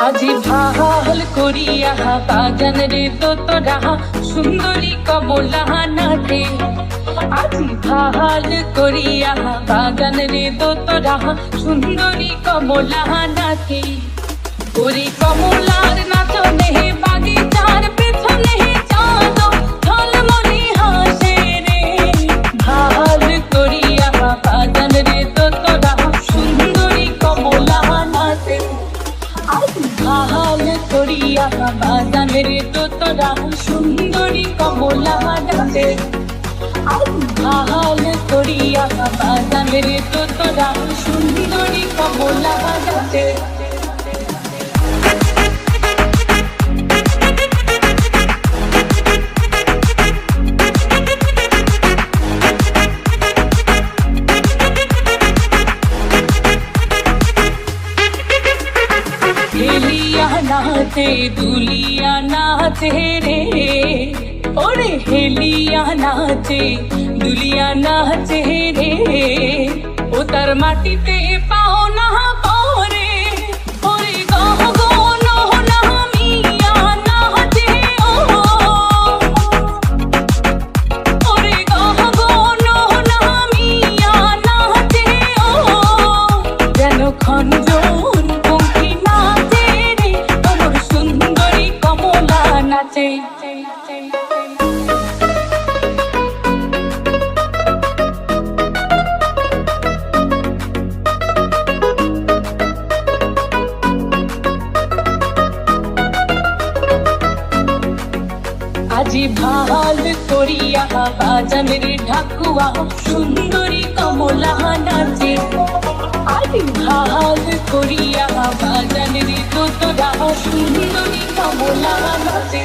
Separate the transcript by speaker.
Speaker 1: আজি ভালো করিয়া বাগান রে তোতরা সুন্দরী কমলা নাটে আজি ভালো করিয়া বাগান রে তোতরা সুন্দরী কমলা নাটে ওরে কমলার নাচনে তোরা সুন্দরী কমলা নাচে ভালো করিয়া বাজানের তো তোরা সুন্দরী কমলা নাচে নাচে দুলিয়া নাচে রে ওরে হেলিয়া নাচে দুলিয়া নাচে রে ও তার মাটিতে পাও আজি ভালো করিয়া বাজানের ঢাকুয়া, সুন্দরী কমলা নাচে। আজি ভালো করিয়া বাজানের তোতরা সুন্দরী কমলা নাচে।